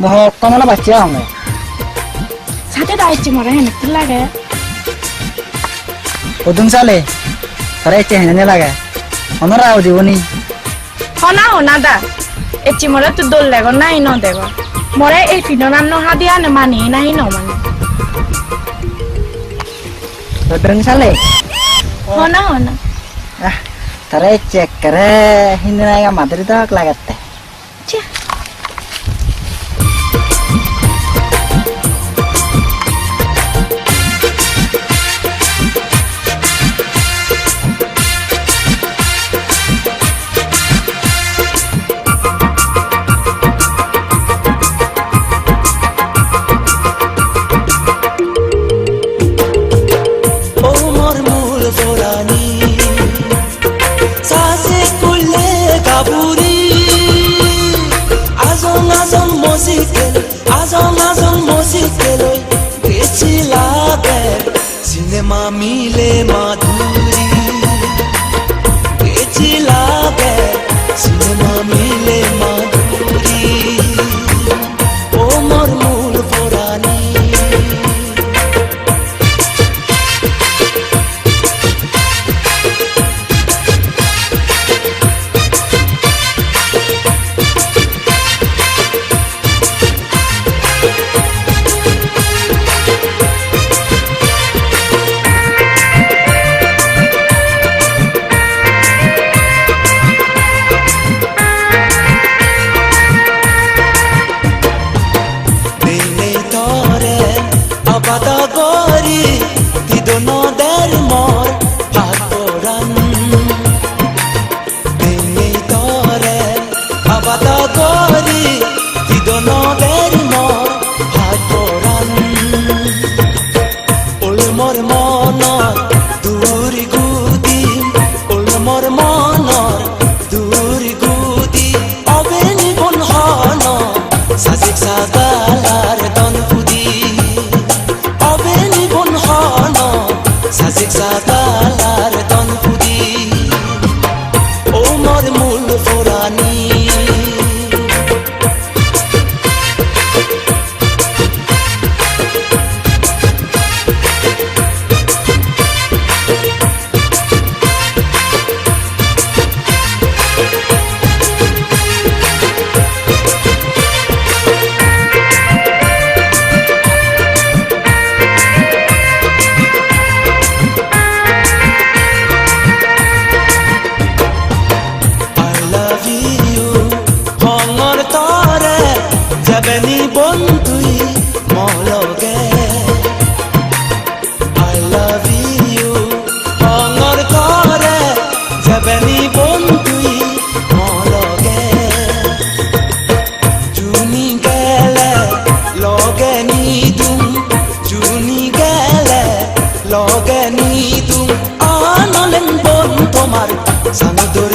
moho kamala bacha ame সাথে দাইছি মরে হেন কি লাগে udung sale tare che hene laga onora au diboni হনা হনা দা এচি মরে তো দোল লাগো নাই ন দেব মরে এই ফিনো নাম ন হাদিয়া নে মানি নাই ন মানে udung sale হনা হনা ah tare cek kare hine laga madri मामी ले माधुरी। चिला सुन मामी নদের মর মন দূরি গুদিন ওল মোর মনর নি বন্ধুই মলগে আই লাভ ইউ অঙর করে যাবে বন্ধুই মলগে জুনি গেলে লগে নিদু তুম জুনি গেলে লগে নি তুম আনলেন বন তোমার সানদরে